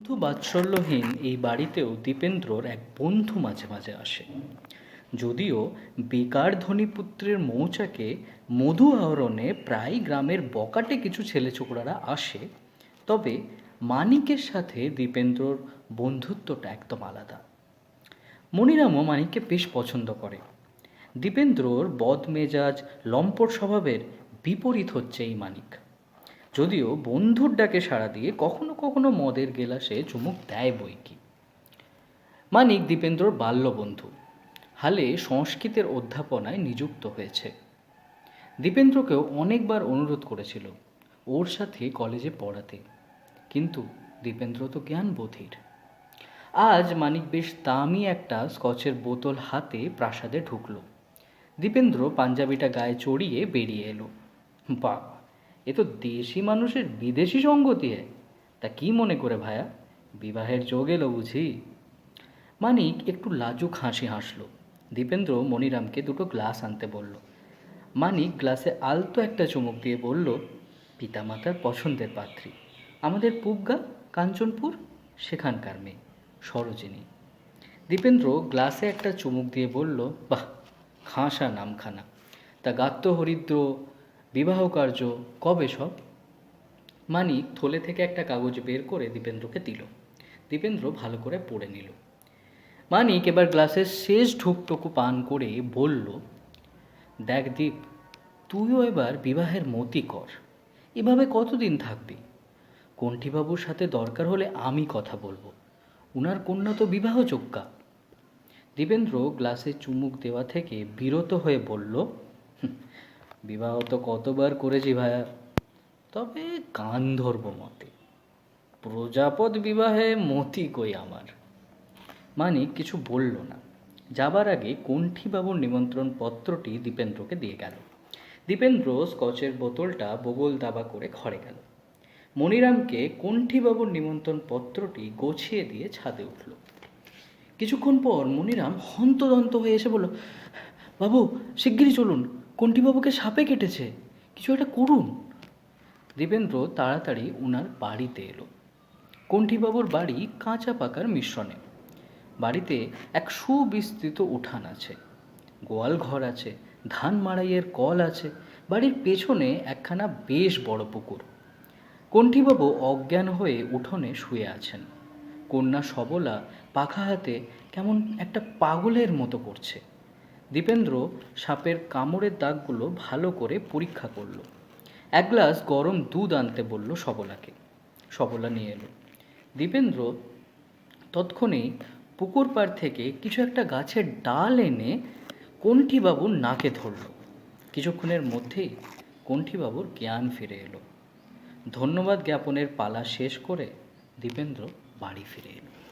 বন্ধু বাৎসল্যহীন এই বাড়িতেও দীপেন্দ্রর এক বন্ধু মাঝে মাঝে আসে। যদিও বেকার ধনীপুত্রের মৌচাকে মধু আহরণে প্রায় গ্রামের বকাটে কিছু ছেলেছোকরারা আসে, তবে মানিকের সাথে দীপেন্দ্রর বন্ধুত্বটা একদম আলাদা। মনিরামও মানিককে বেশ পছন্দ করে। দীপেন্দ্রর বদমেজাজ, লম্পট স্বভাবের বিপরীত হচ্ছে এই মানিক। যদিও বন্ধুর ডাকে সাড়া দিয়ে কখনো কখনো মদের গেলাসে চুমুক দেয় বই কি মানিক দীপেন্দ্রর বাল্য বন্ধু হালে সংস্কৃতের অধ্যাপনায় নিযুক্ত হয়েছে। দীপেন্দ্রকেও অনেকবার অনুরোধ করেছিল ওর সাথে কলেজে পড়াতে, কিন্তু দীপেন্দ্র তো জ্ঞান বধির আজ মানিক বেশ দামি একটা স্কচের বোতল হাতে প্রাসাদে ঢুকল। দীপেন্দ্র পাঞ্জাবিটা গায়ে চড়িয়ে বেরিয়ে এলো। বাবা এ তো দেশি মানুষের বিদেশি সঙ্গতি হয় তা কি মনে করে ভায়া? বিবাহের যোগ এলো বুঝি? মানিক একটু লাজুক হাসি হাসলো। দীপেন্দ্র মনিরামকে দুটো গ্লাস আনতে বলল। মানিক গ্লাসে আলতো একটা চুমুক দিয়ে বলল, পিতামাতার পছন্দের পাত্রী। আমাদের পুবগা, কাঞ্চনপুর, সেখানকার মেয়ে, সরোজিনী। দীপেন্দ্র গ্লাসে একটা চুমুক দিয়ে বলল, বাহ, খাঁসা নামখানা। তা গাত্য হরিদ্র বিবাহ কার্য কবে সব? মানিক থলে থেকে একটা কাগজ বের করে দীপেন্দ্রকে দিল। দীপেন্দ্র ভালো করে পড়ে নিল। মানিক এবার গ্লাসের শেষ ঢুকটুকু পান করে বলল দেখ দীপ তুইও এবার বিবাহের মতি কর। এভাবে কতদিন থাকবি? কণ্ঠীবাবুর সাথে দরকার হলে আমি কথা বলব। উনার কন্যা তো বিবাহ বিবাহযোগ্যা। দীপেন্দ্র গ্লাসে চুমুক দেওয়া থেকে বিরত হয়ে বলল "হুঁ, বিবাহ তো কতবার করেছি ভায়া তবে কান ধরব মতে। প্রজাপদ বিবাহে মতি কই আমার? মানিক কিছু বলল না। যাবার আগে কণ্ঠীবাবুর নিমন্ত্রণ পত্রটি দীপেন্দ্রকে দিয়ে গেল। দীপেন্দ্র স্কচের বোতলটা বগল দাবা করে ঘরে গেল। মনিরামকে কণ্ঠীবাবুর নিমন্ত্রণ পত্রটি গোছিয়ে দিয়ে ছাদে উঠল। কিছুক্ষণ পর মনিরাম হন্তদন্ত হয়ে এসে বলল, বাবু, শিগগিরই চলুন। কণ্ঠীবাবুকে সাপে কেটেছে। কিছু একটা করুন। দেবেন্দ্র তাড়াতাড়ি উনার বাড়িতে এলো। কণ্ঠীবাবুর বাড়ি কাঁচা পাকার মিশ্রণে। বাড়িতে এক সুবিস্তৃত উঠান আছে। গোয়াল ঘর আছে, ধান মাড়াইয়ের কল আছে, বাড়ির পেছনে একখানা বেশ বড় পুকুর। কণ্ঠীবাবু অজ্ঞান হয়ে উঠোনে শুয়ে আছেন। কন্যা সবলা পাখা হাতে কেমন একটা পাগলের মতো করছে। দীপেন্দ্র সাপের কামড়ের দাগগুলো ভালো করে পরীক্ষা করল। এক গ্লাস গরম দুধ আনতে বলল সবলাকে। সবলা নিয়ে এলো। দীপেন্দ্র তৎক্ষণেই পুকুর পাড় থেকে কিছু একটা গাছের ডাল এনে কণ্ঠীবাবুর নাকে ধরল। কিছুক্ষণের মধ্যেই কণ্ঠীবাবুর জ্ঞান ফিরে এলো। ধন্যবাদ জ্ঞাপনের পালা শেষ করে দীপেন্দ্র বাড়ি ফিরে এলো।